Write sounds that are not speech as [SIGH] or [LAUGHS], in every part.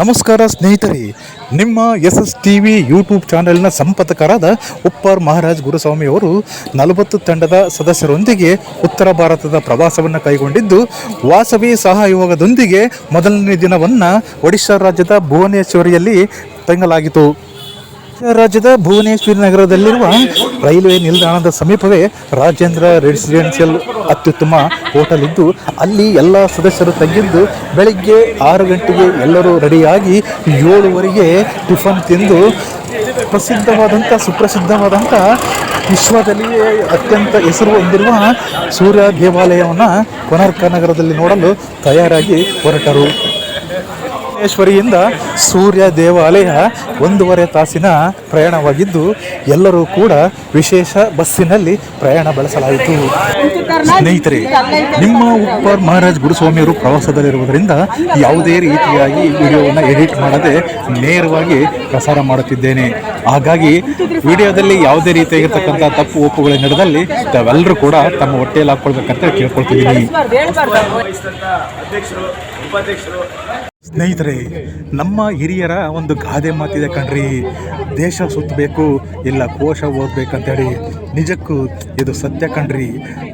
ನಮಸ್ಕಾರ ಸ್ನೇಹಿತರೆ. ನಿಮ್ಮ S S T V YouTube ಚಾನೆಲ್ನ ಸಂಪಾದಕರಾದ ಉಪ್ಪಾರ್ ಮಹಾರಾಜ್ ಗುರುಸ್ವಾಮಿ ಅವರು ನಲವತ್ತು ತಂಡದ ಸದಸ್ಯರೊಂದಿಗೆ ಉತ್ತರ ಭಾರತದ ಪ್ರವಾಸವನ್ನು ಕೈಗೊಂಡಿದ್ದು, ವಾಸವಿ ಸಹಯೋಗದೊಂದಿಗೆ ಮೊದಲನೇ ದಿನವನ್ನು ಒಡಿಶಾ ರಾಜ್ಯದ ಭುವನೇಶ್ವರಿಯಲ್ಲಿ ರಾಜ್ಯದ ಭುವನೇಶ್ವರಿ ನಗರದಲ್ಲಿರುವ ರೈಲ್ವೆ ನಿಲ್ದಾಣದ ಸಮೀಪವೇ ರಾಜೇಂದ್ರ ರೆಸಿಡೆನ್ಷಿಯಲ್ ಅತ್ಯುತ್ತಮ ಹೋಟೆಲ್ ಇದ್ದು, ಅಲ್ಲಿ ಎಲ್ಲ ಸದಸ್ಯರು ತಗ್ಗಿದ್ದು ಬೆಳಿಗ್ಗೆ ಆರು ಗಂಟೆಗೆ ಎಲ್ಲರೂ ರೆಡಿಯಾಗಿ ಏಳುವರೆಗೆ ಟಿಫನ್ ತಿಂದು, ಪ್ರಸಿದ್ಧವಾದಂಥ, ಸುಪ್ರಸಿದ್ಧವಾದಂಥ ವಿಶ್ವದಲ್ಲಿಯೇ ಅತ್ಯಂತ ಹೆಸರು ಹೊಂದಿರುವ ಸೂರ್ಯ ದೇವಾಲಯವನ್ನು ಕೊನಾರ್ಕ ನಗರದಲ್ಲಿ ನೋಡಲು ತಯಾರಾಗಿ ಹೊರಟರು. ಭುವನೇಶ್ವರಿಯಿಂದ ಸೂರ್ಯ ದೇವಾಲಯ ಒಂದೂವರೆ ತಾಸಿನ ಪ್ರಯಾಣವಾಗಿದ್ದು, ಎಲ್ಲರೂ ಕೂಡ ವಿಶೇಷ ಬಸ್ಸಿನಲ್ಲಿ ಪ್ರಯಾಣ ಬೆಳೆಸಲಾಯಿತು. ಸ್ನೇಹಿತರೆ, ನಿಮ್ಮ ಉಪ್ಪಾರ್ ಮಹಾರಾಜ್ ಗುರುಸ್ವಾಮಿಯವರು ಪ್ರವಾಸದಲ್ಲಿರುವುದರಿಂದ ಯಾವುದೇ ರೀತಿಯಾಗಿ ವಿಡಿಯೋವನ್ನು ಎಡಿಟ್ ಮಾಡದೆ ನೇರವಾಗಿ ಪ್ರಸಾರ ಮಾಡುತ್ತಿದ್ದೇನೆ. ಹಾಗಾಗಿ, ವಿಡಿಯೋದಲ್ಲಿ ಯಾವುದೇ ರೀತಿಯಾಗಿರ್ತಕ್ಕಂಥ ತಪ್ಪು ಒಪ್ಪುಗಳ ನಡೆದಲ್ಲಿ ತಾವೆಲ್ಲರೂ ಕೂಡ ತಮ್ಮ ಹೊಟ್ಟೆಯಲ್ಲಿ ಹಾಕೊಳ್ಬೇಕಂತ ಕೇಳ್ಕೊಳ್ತಿದ್ದೀನಿ. ಸ್ನೇಹಿತರೆ, ನಮ್ಮ ಹಿರಿಯರ ಒಂದು ಗಾದೆ ಮಾತಿದೆ ಕಣ್ರಿ. ದೇಶ ಸುತ್ತಬೇಕು, ಇಲ್ಲ ಕೋಶ ಓದಬೇಕಂತೇಳಿ. ನಿಜಕ್ಕೂ ಇದು ಸತ್ಯ ಕಣ್ರಿ.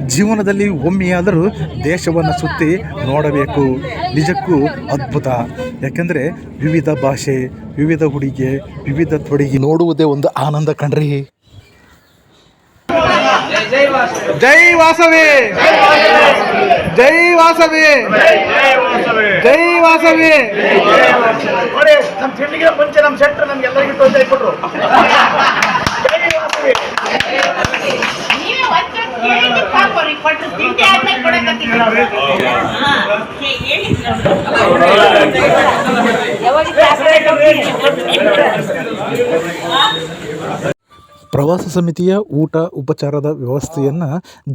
ಜೀವನದಲ್ಲಿ ಒಮ್ಮೆಯಾದರೂ ದೇಶವನ್ನು ಸುತ್ತಿ ನೋಡಬೇಕು. ನಿಜಕ್ಕೂ ಅದ್ಭುತ. ಯಾಕೆಂದರೆ ವಿವಿಧ ಭಾಷೆ, ವಿವಿಧ ಹುಡುಗೆ ವಿವಿಧ ತೊಡುಗೆ ನೋಡುವುದೇ ಒಂದು ಆನಂದ ಕಣ್ರಿ. ಜೈ ವಾಸವಿ ಜೈ ವಾಸವಿ ಜೈ ವಾಸವಿ ನೋಡಿ ನಮ್ಮ ತಿಂಡಿಗೆ ಮುಂಚೆ ನಮ್ಮ ಸೆಂಟ್ರ್ ನಮ್ಗೆಲ್ಲರಿಗೂ ತೊಂದರೆ ಕೊಟ್ರು. ನೀವೇ ಪ್ರವಾಸ ಸಮಿತಿಯ ಊಟ ಉಪಚಾರದ ವ್ಯವಸ್ಥೆಯನ್ನು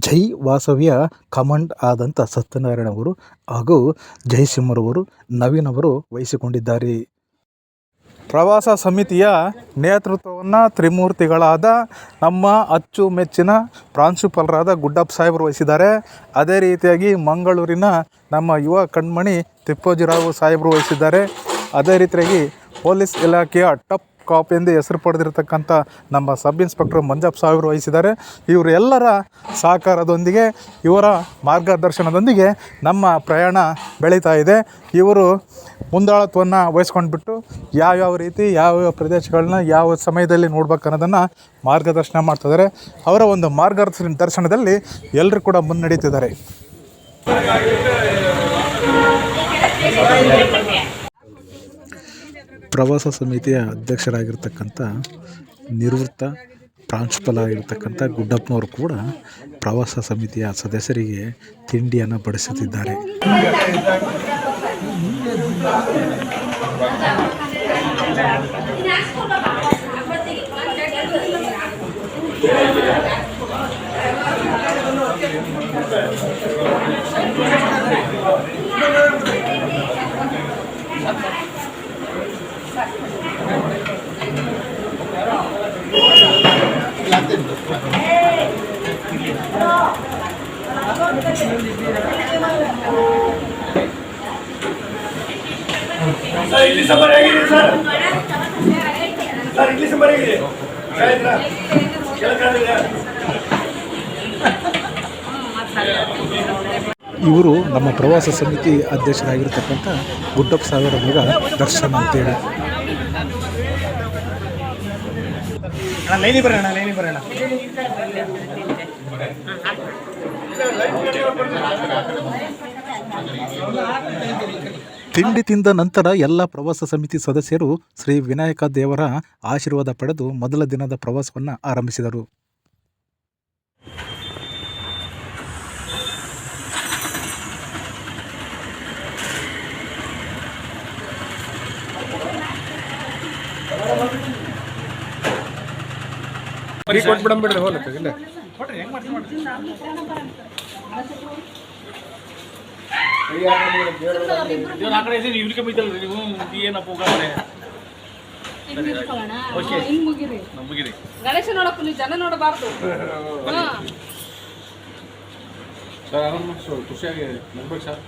ಜೈ ವಾಸವಿಯ ಕಮಾಂಡ್ ಆದಂಥ ಸತ್ಯನಾರಾಯಣ ಅವರು ಹಾಗೂ ಜಯಸಿಂಹರವರು ನವೀನ್ ಅವರು ವಹಿಸಿಕೊಂಡಿದ್ದಾರೆ. ಪ್ರವಾಸ ಸಮಿತಿಯ ನೇತೃತ್ವವನ್ನು ತ್ರಿಮೂರ್ತಿಗಳಾದ ನಮ್ಮ ಅಚ್ಚುಮೆಚ್ಚಿನ ಪ್ರಾಂಶುಪಾಲರಾದ ಗುಡ್ಡಪ್ಪ ಸಾಹೇಬರು ವಹಿಸಿದ್ದಾರೆ. ಅದೇ ರೀತಿಯಾಗಿ ಮಂಗಳೂರಿನ ನಮ್ಮ ಯುವ ಕಣ್ಮಣಿ ತಿಪ್ಪೋಜಿರಾವ್ ಸಾಹೇಬರು ವಹಿಸಿದ್ದಾರೆ. ಅದೇ ರೀತಿಯಾಗಿ ಪೊಲೀಸ್ ಇಲಾಖೆಯ ಟಪ್ ಕಾಪ್ ಎಂದು ಹೆಸರು ಪಡೆದಿರತಕ್ಕಂಥ ನಮ್ಮ ಸಬ್ ಇನ್ಸ್ಪೆಕ್ಟರ್ ಮಂಜಪ್ಪ ಸಾವಿರ ವಹಿಸಿದ್ದಾರೆ. ಇವರು ಎಲ್ಲರ ಸಹಕಾರದೊಂದಿಗೆ, ಇವರ ಮಾರ್ಗದರ್ಶನದೊಂದಿಗೆ ನಮ್ಮ ಪ್ರಯಾಣ ಬೆಳೀತಾ ಇದೆ. ಇವರು ಮುಂದಾಳತ್ವವನ್ನು ವಹಿಸ್ಕೊಂಡ್ಬಿಟ್ಟು ಯಾವ್ಯಾವ ರೀತಿ, ಯಾವ್ಯಾವ ಪ್ರದೇಶಗಳನ್ನ, ಯಾವ ಸಮಯದಲ್ಲಿ ನೋಡ್ಬೇಕು ಅನ್ನೋದನ್ನು ಮಾರ್ಗದರ್ಶನ ಮಾಡ್ತಿದ್ದಾರೆ ಅವರ ಒಂದು ಮಾರ್ಗದರ್ಶನ ದರ್ಶನದಲ್ಲಿ ಎಲ್ಲರೂ ಕೂಡ ಮುನ್ನಡೀತಿದ್ದಾರೆ ಪ್ರವಾಸ ಸಮಿತಿಯ ಅಧ್ಯಕ್ಷರಾಗಿರ್ತಕ್ಕಂಥ ನಿವೃತ್ತ ಪ್ರಾಂಶುಪಾಲ ಆಗಿರ್ತಕ್ಕಂಥ ಗುಡ್ಡಪ್ಪನವರು ಕೂಡ ಪ್ರವಾಸ ಸಮಿತಿಯ ಸದಸ್ಯರಿಗೆ ತಿಂಡಿಯನ್ನು ಬಡಿಸುತ್ತಿದ್ದಾರೆ. ಸರ್ ಇಡ್ಲಿ ಸಾಂಬಾರ್ ಹೇಗಿದೆ ಸರ್? ಸರ್ ಇಡ್ಲಿ ಸಾಂಬಾರ್ ಹೇಗಿದೆ? ಆಯ್ತಾ ಇವರು ನಮ್ಮ ಪ್ರವಾಸ ಸಮಿತಿ ಅಧ್ಯಕ್ಷರಾಗಿರ್ತಕ್ಕಂಥ ಗುಡ್ಡಪ್ಪ ಸಾವಿರ ಮಗ ದರ್ಶನ್ ಅಂತೇಳಿ. ತಿಂಡಿ ತಿಂದ ನಂತರ ಎಲ್ಲ ಪ್ರವಾಸ ಸಮಿತಿ ಸದಸ್ಯರು ಶ್ರೀ ವಿನಾಯಕ ದೇವರ ಆಶೀರ್ವಾದ ಪಡೆದು ಮೊದಲ ದಿನದ ಪ್ರವಾಸವನ್ನು ಆರಂಭಿಸಿದರು. ಹೋಗಾರೆ ಹಿಂಗ್ ಮುಗಿರಿ. ನಮಗಿರಿ ಗಣೇಶ ನೋಡಕ್ ಜನ ನೋಡಬಾರ್ದು. [LAUGHS] ಹಾ. ಸರ್ ಆರಾಮ ಖುಷಿಯಾಗಿ ನಗ್ಬೇಕು ಸರ್.